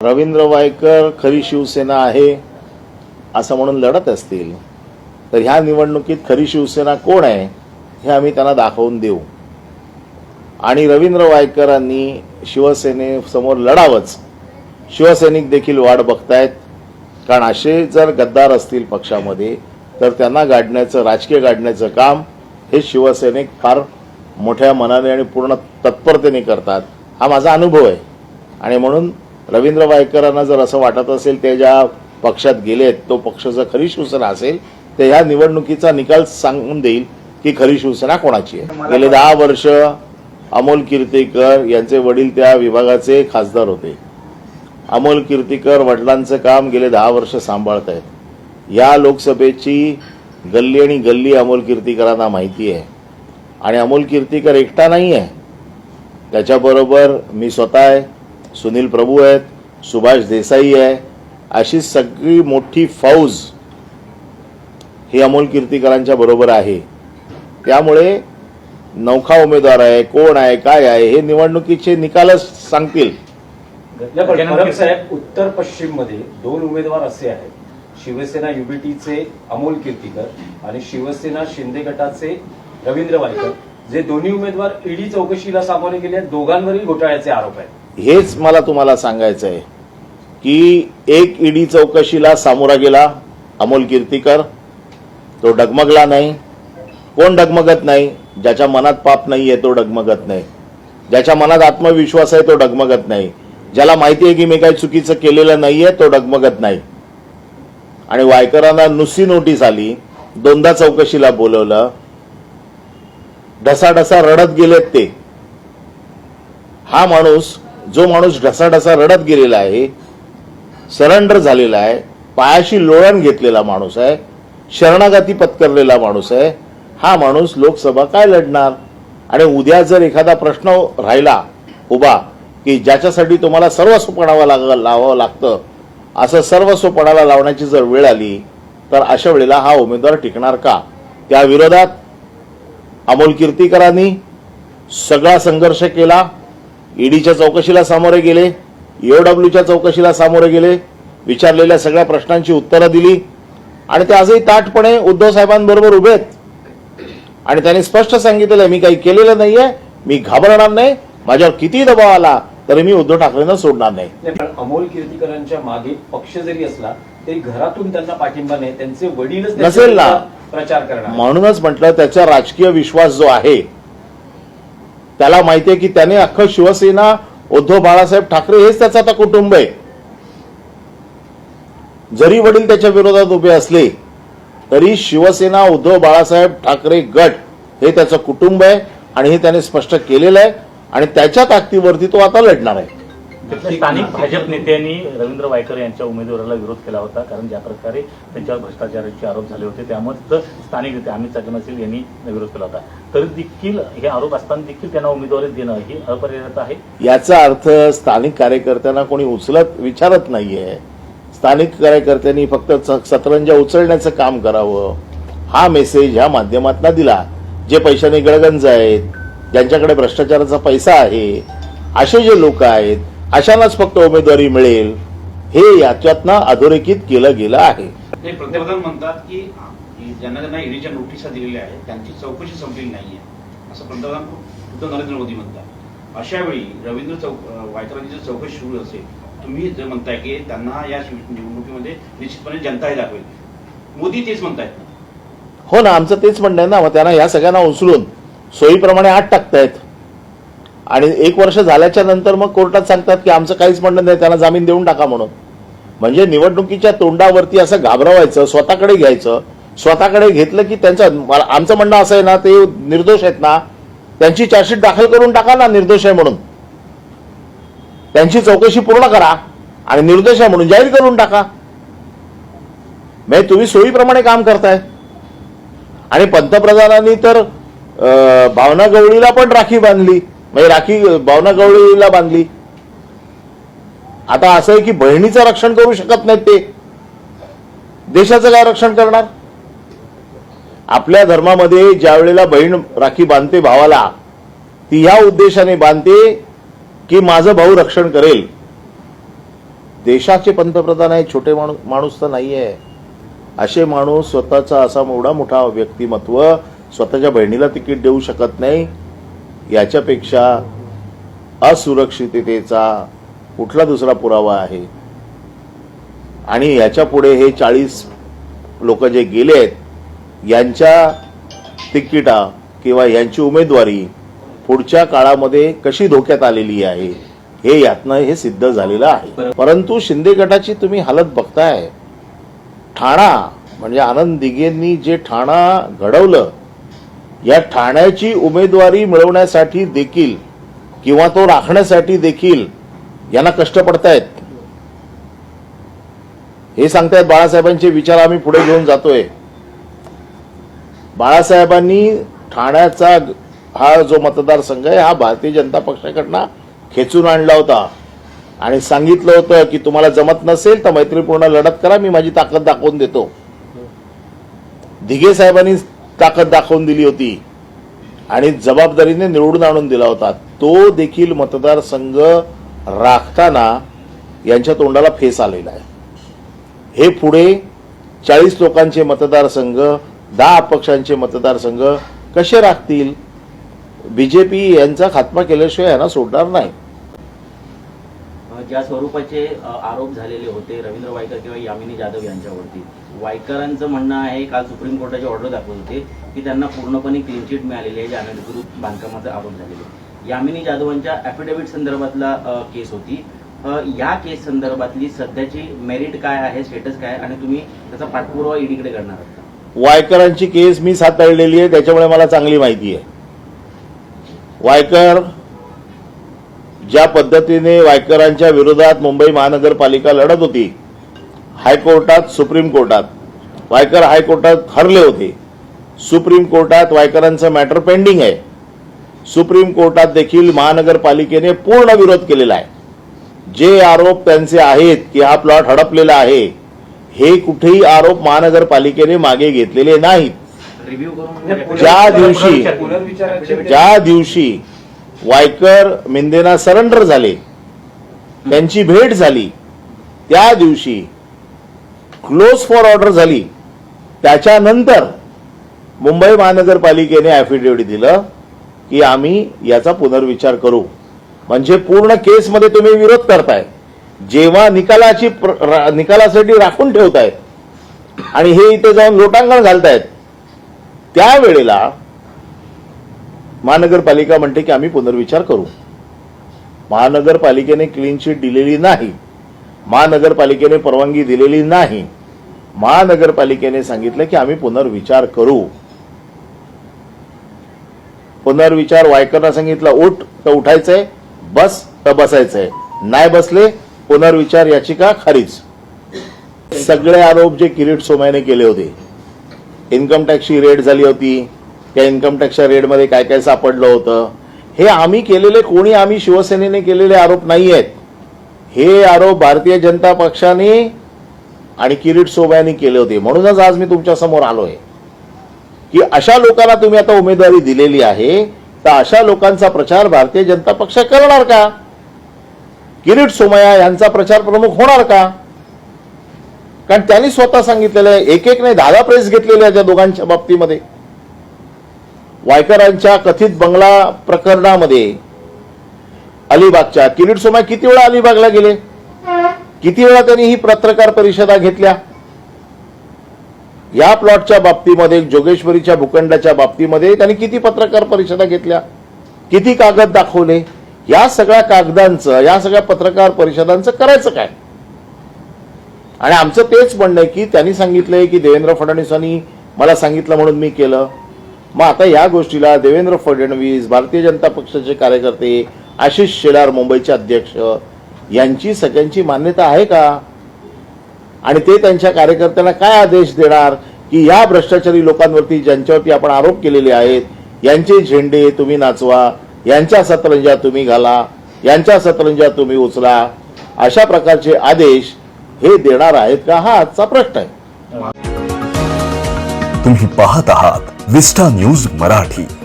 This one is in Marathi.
रवींद्र वायकर खरी शिवसेना आहे असं म्हणून लढत असतील तर ह्या निवडणुकीत खरी शिवसेना कोण आहे हे आम्ही त्यांना दाखवून देऊ. आणि रवींद्र वायकरांनी शिवसेनेसमोर लढावंच. शिवसैनिक देखील वाट बघतायत. कारण असे जर गद्दार असतील पक्षामध्ये तर त्यांना गाडण्याचं राजकीय गाडण्याचं काम हे शिवसैनिक फार मोठ्या मनाने आणि पूर्ण तत्परतेने करतात. हा माझा अनुभव आहे. आणि म्हणून रवींद्र वायकरांना जर असं वाटत असेल ते ज्या पक्षात गेलेत तो पक्ष जर खरी शिवसेना असेल तर ह्या निवडणुकीचा निकाल सांगून देईल की खरी शिवसेना कोणाची आहे. गेले दहा वर्ष अमोल कीर्तीकर यांचे वडील त्या विभागाचे खासदार होते. अमोल कीर्तीकर वडिलांचं काम गेले दहा वर्ष सांभाळत आहेत या लोकसभेची गल्ली आणि गल्ली अमोल कीर्तीकरांना माहिती आहे. आणि अमोल कीर्तीकर एकटा नाही आहे त्याच्याबरोबर मी स्वतः आहे. सुनील प्रभू आहेत सुभाष देसाई आहे अशी सगळी मोठी फौज ही अमोल कीर्तीकरांच्या बरोबर आहे. त्यामुळे नौखा उमेदवार आहे कोण आहे काय आहे हे निवडणुकीचे निकालच सांगतील. साहेब उत्तर पश्चिममध्ये दोन उमेदवार असे आहेत. शिवसेना युबीटीचे अमोल कीर्तीकर आणि शिवसेना शिंदे गटाचे रवींद्र वायकर. जे दोन्ही उमेदवार ईडी चौकशीला सामोरे गेले आहेत. दोघांवरील घोटाळ्याचे आरोप आहेत. हेच मला तुम्हाला सांगायचं आहे की एक ईडी चौकशीला सामोरा गेला अमोल कीर्तीकर. तो डगमगला नाही. कोण डगमगत नाही? ज्याच्या मनात पाप नाही आहे तो डगमगत नाही. ज्याच्या मनात आत्मविश्वास आहे तो डगमगत नाही. ज्याला माहिती आहे की मी काही चुकीचं केलेलं नाहीये तो डगमगत नाही. आणि वायकरांना नुसती नोटीस आली दोनदा चौकशीला बोलवलं. ढसाढसा रडत गेलेत ते. हा माणूस जो माणूस ढसाढसा रडत गेलेला आहे सरेंडर झालेला आहे पायाशी लोळण घेतलेला माणूस आहे शरणागती पत्करलेला माणूस आहे हा माणूस लोकसभा काय लढणार? आणि उद्या जर एखादा प्रश्न राहिला उभा की ज्याच्यासाठी तुम्हाला सर्वस्व पणावं लाग लावावं लागतं असं सर्वस्व पणाला लावण्याची जर वेळ आली तर अशा वेळेला हा उमेदवार टिकणार का? त्या विरोधात अमोल कीर्तीकरांनी सगळा संघर्ष केला ईडीच्या चौकशीला सामोरे गेले ईओडब्ल्यूच्या चौकशीला सामोरे गेले विचारलेल्या सगळ्या प्रश्नांची उत्तरं दिली. आणि ते आजही ताटपणे उद्धव साहेबांबरोबर उभे आहेत आणि त्यांनी स्पष्ट सांगितलेलं आहे मी काही केलेलं नाहीये मी घाबरणार नाही माझ्यावर किती दबाव आला तरी मी उद्धव ठाकरेंना सोडणार नाही. अमोल कीर्तीकरांच्या मागे पक्ष जरी असला तरी घरातून त्यांना पाठिंबा नाही त्यांचे त्यांच्या नसेल ना. प्रचार करणार. म्हणूनच म्हटलं त्याचा राजकीय विश्वास जो आहे त्याला माहितीये की त्याने अख्खं शिवसेना उद्धव बाळासाहेब ठाकरे हेच त्याचं आता कुटुंब आहे. जरी वडील त्याच्या विरोधात उभे असले तरी शिवसेना उद्धव बाळासाहेब ठाकरे गट हे त्याचं कुटुंब आहे आणि हे त्याने स्पष्ट केलेलं आहे आणि त्याच्या ताकदीवरती तो आता लढणार आहे. स्थानिक भाजप नेत्यांनी रवींद्र वायकर यांच्या उमेदवाराला विरोध केला होता कारण ज्या प्रकारे त्यांच्यावर भ्रष्टाचाराचे आरोप झाले होते त्यामुळे स्थानिक नेते अमित चकनशील यांनी विरोध केला होता. तरी देखील हे आरोप असताना देखील त्यांना उमेदवारी देणं ही अपरिहार्यत आहे. याचा अर्थ स्थानिक कार्यकर्त्यांना कोणी उचलत विचारत नाहीये. स्थानिक कार्यकर्त्यांनी फक्त सतरंजा उचलण्याचं काम करावं. हा मेसेज ह्या माध्यमातून दिला. जे पैशाने गळगंज आहेत ज्यांच्याकडे भ्रष्टाचाराचा पैसा आहे असे जे लोक आहेत अशांनाच फक्त उमेदवारी मिळेल. हे याच्यातनं अधोरेखित केलं गेलं आहे. ते पंतप्रधान म्हणतात की ज्यांना ज्यांना ईडीच्या नोटिसा दिलेल्या आहेत त्यांची चौकशी संपलेली नाहीये. असं पंतप्रधान उद्धव नरेंद्र मोदी म्हणतात. अशा वेळी रवींद्र चौक वायकरांची जर चौकशी सुरू असेल तुम्ही जे म्हणताय की त्यांना या निवडणुकीमध्ये निश्चितपणे जनता हे दाखवेल. मोदी तेच म्हणतायत हो ना आमचं तेच म्हणणं आहे ना मग त्यांना ह्या सगळ्यांना उचलून सोयीप्रमाणे आत टाकतायत. आणि एक वर्ष झाल्याच्यानंतर मग कोर्टात सांगतात की आमचं काहीच म्हणणं नाही त्यांना जामीन देऊन टाका म्हणून. म्हणजे निवडणुकीच्या तोंडावरती असं घाबरवायचं स्वतःकडे घ्यायचं स्वतःकडे घेतलं की त्यांचं आमचं म्हणणं असं आहे ना ते निर्दोष आहेत ना त्यांची चार्जशीट दाखल करून टाका ना निर्दोष आहे म्हणून. त्यांची चौकशी पूर्ण करा आणि निर्दोष आहे म्हणून जाहीर करून टाका. म्हणजे तुम्ही सोयीप्रमाणे काम करताय. आणि पंतप्रधानांनी तर भावना गवळीला पण राखी बांधली. म्हणजे राखी भावना गवळीला बांधली. आता असं आहे की बहिणीचं रक्षण करू शकत नाहीत ते. देशाचं काय रक्षण करणार? आपल्या धर्मामध्ये ज्या वेळेला बहीण राखी बांधते भावाला ती ह्या उद्देशाने बांधते की माझं भाऊ रक्षण करेल. देशाचे पंतप्रधान आहे छोटे माणूस माणूस तर नाही आहे असे माणूस स्वतःचा असा एवढा मोठा व्यक्तिमत्व स्वतःच्या बहिणीला तिकीट देऊ शकत नाही. याच्यापेक्षा असुरक्षिततेचा कुठला दुसरा पुरावा आहे? आणि याच्यापुढे हे चाळीस लोक जे गेले आहेत यांच्या तिकिटा किंवा यांची उमेदवारी पुढच्या काळामध्ये कशी धोक्यात आलेली आहे हे यातनं हे सिद्ध झालेलं आहे. परंतु शिंदे गटाची तुम्ही हालत बघताय. ठाणा म्हणजे आनंद दिघेंनी जे ठाणा घडवलं या ठाण्याची उमेदवारी मिळवण्यासाठी देखील किंवा तो राखण्यासाठी देखील यांना कष्ट पडतायत. हे सांगतायत बाळासाहेबांचे विचार आम्ही पुढे घेऊन जातोय. बाळासाहेबांनी ठाण्याचा हा जो मतदारसंघ आहे हा भारतीय जनता पक्षाकडनं खेचून आणला होता. आणि सांगितलं होतं की तुम्हाला जमत नसेल तर मैत्रीपूर्ण लढत करा मी माझी ताकद दाखवून देतो. दिघे साहेबांनी ताकद दाखवून दिली होती. आणि जबाबदारीने निवडून आणून दिला होता. तो देखील मतदारसंघ राखताना यांच्या तोंडाला फेस आलेला आहे. हे पुढे चाळीस लोकांचे मतदारसंघ दहा अपक्षांचे मतदारसंघ कसे राखतील? बी जे पी यांचा खात्मा केल्याशिवाय यांना सोडणार नाही. ज्या स्वरूपाचे आरोप झालेले होते रवींद्र वायकर किंवा यामिनी जाधव यांच्यावरती. वायकरांचं म्हणणं आहे काल सुप्रीम कोर्टाची ऑर्डर दाखवत होते की त्यांना पूर्णपणे क्लीन चिट मिळालेली आहे जे अनधिकृत बांधकामाचा आरोप झालेले यामिनी जाधवांच्या ॲफिडेव्हिट संदर्भातला केस होती. या केस संदर्भातली सध्याची मेरिट काय आहे स्टेटस काय आहे आणि तुम्ही त्याचा पाठपुरावा ईडीकडे करणार आहात वायकरांची केस मी हाताळलेली आहे त्याच्यामुळे मला चांगली माहिती आहे. वायकर ज्या पद्धतीने वायकरांच्या विरोधात मुंबई महानगरपालिका लढत होती हायकोर्टात सुप्रीम कोर्टात. वायकर हायकोर्टात हरले होते. सुप्रीम कोर्टात वायकरांचं मॅटर पेंडिंग आहे. सुप्रीम कोर्टात देखील महानगरपालिकेने पूर्ण विरोध केलेला आहे. जे आरोप त्यांचे आहेत की हा प्लॉट हडपलेला आहे हे कुठेही आरोप महानगरपालिकेने मागे घेतलेले नाहीत. करून ज्या दिवशी ज्या दिवशी वायकर मिंदेना सरेंडर झाले. त्यांची भेट झाली. त्या दिवशी क्लोज फॉर ऑर्डर झाली. त्याच्यानंतर मुंबई महानगरपालिकेने ॲफिडेव्हिट दिलं की आम्ही याचा पुनर्विचार करू. म्हणजे पूर्ण केसमध्ये तुम्ही विरोध करताय. जेव्हा निकालाची प्र- निकालासाठी राखून ठेवतायत आणि हे इथे जाऊन लोटांगण घालतायत त्यावेळेला महानगरपालिका म्हणते की आम्ही पुनर्विचार करू. महानगरपालिकेने क्लीन शीट दिलेली नाही. महानगरपालिकेने परवानगी दिलेली नाही. महानगरपालिकेने सांगितलं की आम्ही पुनर्विचार करू. पुनर्विचार वायकरना सांगितलं उठ तर उठायचंय बस तर बसायचंय. नाही बसले पुनर्विचार याचिका खरीच सगळे आरोप जे किरीट सोमयाने केले होते. इन्कम टॅक्सची रेट झाली होती. त्या इन्कम टॅक्सच्या रेडमध्ये काय काय सापडलं होतं? हे आम्ही केलेले कोणी आम्ही शिवसेनेने केलेले आरोप नाही आहेत हे आरोप भारतीय जनता पक्षाने आणि किरीट सोब्याने केले होते. म्हणूनच आज मी तुमच्यासमोर आलोय. की अशा लोकांना तुम्ही आता उमेदवारी दिलेली आहे तर अशा लोकांचा प्रचार भारतीय जनता पक्ष करणार का? किरीट सोमया यांचा प्रचार प्रमुख होणार का? कारण त्यांनी स्वतः सांगितलेलं आहे एक एक नाही दहा प्रेस घेतलेल्या आहेत दोघांच्या बाबतीमध्ये. वायकरांच्या कथित बंगला प्रकरणामध्ये अलिबागच्या किरीट सोमया किती वेळा अलिबागला गेले? किती वेळा त्यांनी ही पत्रकार परिषदा घेतल्या? या प्लॉटच्या बाबतीमध्ये जोगेश्वरीच्या भूखंडाच्या बाबतीमध्ये त्यांनी किती पत्रकार परिषदा घेतल्या? किती कागद दाखवले? या सगळ्या कागदांचं या सगळ्या पत्रकार परिषदांचं करायचं काय? आणि आमचं तेच म्हणणं आहे की त्यांनी सांगितलंय की देवेंद्र फडणवीसांनी मला सांगितलं म्हणून मी केलं. मग आता या गोष्टीला देवेंद्र फडणवीस भारतीय जनता पक्षाचे कार्यकर्ते आशिष शेलार मुंबईचे अध्यक्ष यांची सगळ्यांची मान्यता आहे का? आणि ते त्यांच्या कार्यकर्त्यांना काय आदेश देणार? की या भ्रष्टाचारी लोकांवरती ज्यांच्यावरती आपण आरोप केलेले आहेत यांचे झेंडे तुम्ही नाचवा यांच्या सतरंजा तुम्ही घाला यांच्या सतरंजा तुम्ही उचला अशा प्रकारचे आदेश हे देणार आहेत का? हा आजचा प्रश्न आहे. तुम्ही पाहत आहात विस्टा न्यूज मराठी.